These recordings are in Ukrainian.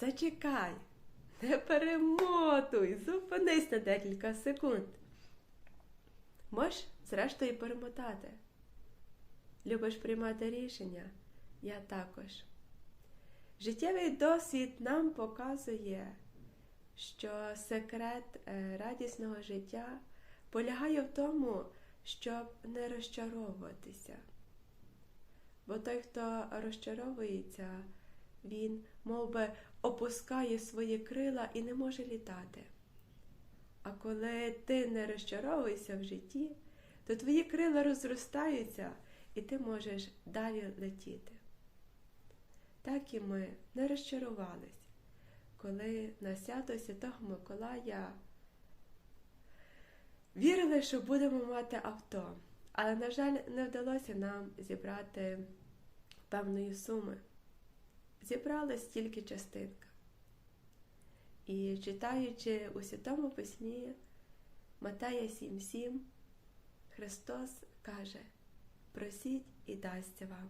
Зачекай, не перемотуй, зупинись на декілька секунд. Можеш, зрештою, перемотати. Любиш приймати рішення? Я також. Життєвий досвід нам показує, що секрет е, радісного життя полягає в тому, щоб не розчаровуватися. Бо той, хто розчаровується, він мов би, опускає свої крила і не може літати. А коли ти не розчаровуєшся в житті, то твої крила розростаються і ти можеш далі летіти. Так і ми не розчарувались, коли на свято Святого Миколая вірили, що будемо мати авто, але, на жаль, не вдалося нам зібрати певної суми. Зібралась тільки частинка. І читаючи у Святому Письмі Матея 7.7, Христос каже: Просіть і дасться вам,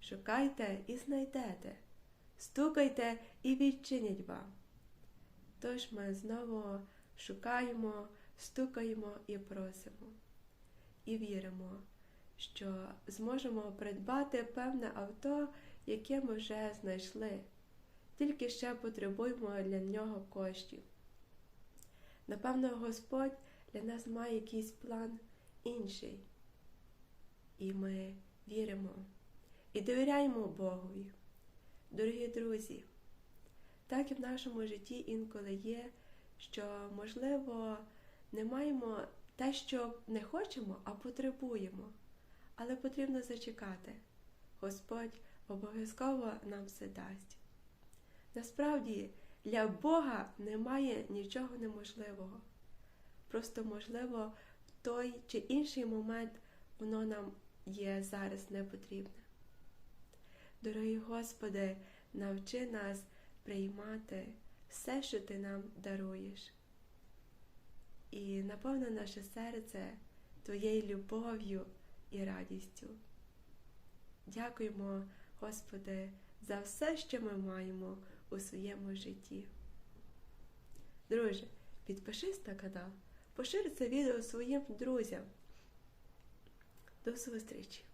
шукайте і знайдете, стукайте і відчинять вам. Тож ми знову шукаємо, стукаємо і просимо, і віримо, що зможемо придбати певне авто, яке ми вже знайшли, тільки ще потребуємо для нього коштів. Напевно, Господь для нас має якийсь план інший. І ми віримо і довіряємо Богові. Дорогі друзі, так і в нашому житті інколи є, що, можливо, не маємо те, що не хочемо, а потребуємо. Але потрібно зачекати. Господь обов'язково нам все дасть. Насправді, для Бога немає нічого неможливого. Просто, можливо, в той чи інший момент воно нам є зараз не потрібне. Дорогий Господи, навчи нас приймати все, що Ти нам даруєш. І наповни наше серце Твоєю любов'ю і радістю. Дякуємо, Господи, за все, що ми маємо у своєму житті. Друже, підпишись на канал, пошири це відео своїм друзям. До зустрічі!